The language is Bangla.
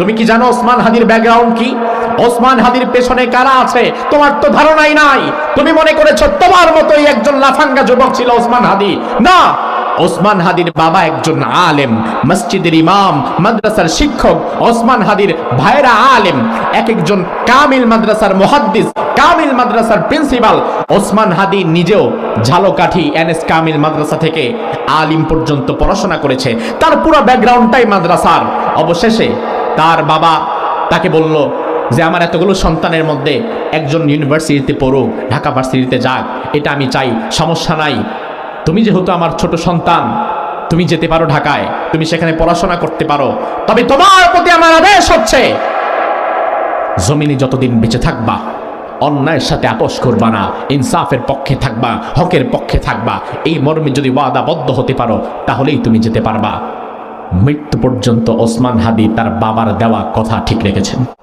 তুমি কি জানো ওসমান হাদির ব্যাকগ্রাউন্ড কি? ওসমান হাদির পেছনে কারা আছে? তোমার তো ধারণাই নাই। তুমি মনে করেছ তোমার মতোই একজন লাফাঙ্গা যুবক ছিল ওসমান হাদি না, ওসমান হাদির বাবা একজন আলেম, মসজিদের ইমাম, মাদ্রাসার শিক্ষক। ওসমান হাদির ভাইরা আলেম। এক একজন কামিল মাদ্রাসার মুহাদ্দিস, কামিল মাদ্রাসার প্রিন্সিপাল। ওসমান হাদি নিজেও ঝালকাঠি এনএস কামিল মাদ্রাসা থেকে আলিম পর্যন্ত পড়াশোনা করেছে। তার পুরো ব্যাকগ্রাউন্ডটাই মাদ্রাসার। অবশেষে তার বাবা তাকে বলল যে, আমার এতগুলো সন্তানের মধ্যে একজন ইউনিভার্সিটিতে পড়ুক ঢাকা ভার্সিটিতে যাক, এটা আমি চাই, সমস্যা নাই। তুমি যেহেতু আমার ছোট সন্তান, তুমি যেতে পারো ঢাকায়, তুমি সেখানে পড়াশোনা করতে পারো, তবে তোমার প্রতি আমার আদেশ হচ্ছে, জমিনে যতদিন বেঁচে থাকবা, অন্যায়ের সাথে আপোষ করবা না, ইনসাফের পক্ষে থাকবা, হকের পক্ষে থাকবা, এই মর্মে যদি ওয়াদাবদ্ধ হতে পারো, তাহলেই তুমি যেতে পারবা। মৃত্যু পর্যন্ত ওসমান হাদি তার বাবার দেওয়া কথা ঠিক রেখেছেন।